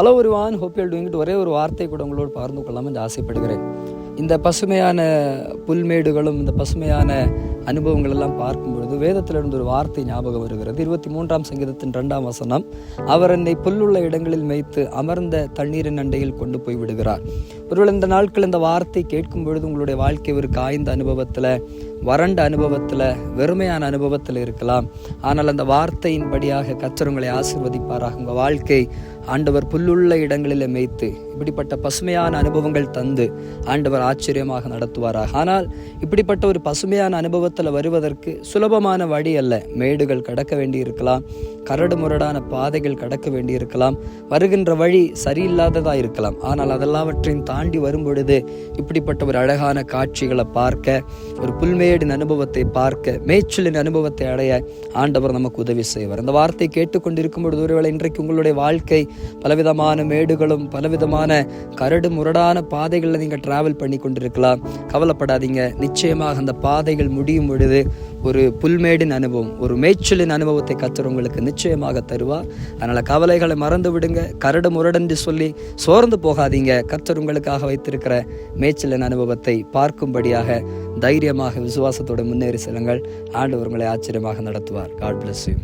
Hello ஒருவான் hope you'll ஒரே ஒரு வார்த்தை கூட உங்களோடு பகிர்ந்து கொள்ளாமல் என்று ஆசைப்படுகிறேன். இந்த பசுமையான புல்மேடுகளும் இந்த பசுமையான அனுபவங்கள் எல்லாம் பார்க்கும் பொழுது வேதத்திலிருந்து ஒரு வார்த்தை ஞாபகம் வருகிறது. இருபத்தி மூன்றாம் சங்கீதத்தின் ரெண்டாம் வசனம் அவர் என்னை புல்லுள்ள இடங்களில் மேய்த்து அமர்ந்த தண்ணீரின் அண்டையில் கொண்டு போய் விடுகிறார். ஒருவேளை இந்த நாட்கள் இந்த வார்த்தை கேட்கும் பொழுது உங்களுடைய வாழ்க்கை ஒரு காய்ந்த அனுபவத்தில் வறண்ட அனுபவத்தில் வெறுமையான அனுபவத்தில் இருக்கலாம். ஆனால் அந்த வார்த்தையின்படியாக கர்த்தர் உங்களை ஆசிர்வதிப்பாராக. உங்கள் வாழ்க்கை ஆண்டவர் புல்லுள்ள இடங்களில் மேய்த்து இப்படிப்பட்ட பசுமையான அனுபவங்கள் தந்து ஆண்டவர் ஆச்சரியமாக நடத்துவாராக. ஆனால் இப்படிப்பட்ட ஒரு பசுமையான அனுபவத்தில் வருவதற்கு சுலபமான வழி அல்ல. மேடுகள் கடக்க வேண்டியிருக்கலாம் கரடு முரடான பாதைகள் கடக்க வேண்டியிருக்கலாம் வருகின்ற வழி சரியில்லாததாக இருக்கலாம். ஆனால் அதெல்லாவற்றையும் தாண்டி வரும் பொழுது இப்படிப்பட்ட ஒரு அழகான காட்சிகளை பார்க்க ஒரு புல்மேடின் அனுபவத்தை பார்க்க மேய்ச்சலின் அனுபவத்தை அடைய ஆண்டவர் நமக்கு உதவி செய்வார். அந்த வார்த்தை கேட்டுக்கொண்டிருக்கும் பொழுது ஒருவேளை இன்றைக்கு உங்களுடைய வாழ்க்கை பலவிதமான மேடுகளும் பலவிதமான கரடு முரடான பாதைகளில் நீங்கள் டிராவல் பண்ணி கொண்டிருக்கலாம் கவலைப்படாதீங்க. நிச்சயமாக அந்த பாதைகள் முடியும் பொழுது ஒரு புல்மேடின் அனுபவம் ஒரு மேய்ச்சலின் அனுபவத்தை கத்தர் உங்களுக்கு நிச்சயமாக தருவார் அதனால் கவலைகளை மறந்து விடுங்க. கரடு முரடென்று சொல்லி சோர்ந்து போகாதீங்க. கத்தர் உங்களுக்காக வைத்திருக்கிற மேய்ச்சலின் அனுபவத்தை பார்க்கும்படியாக தைரியமாக விசுவாசத்தோடு முன்னேறி செல்லுங்கள். ஆண்டவர் உங்களை ஆச்சரியமாக நடத்துவார். God bless you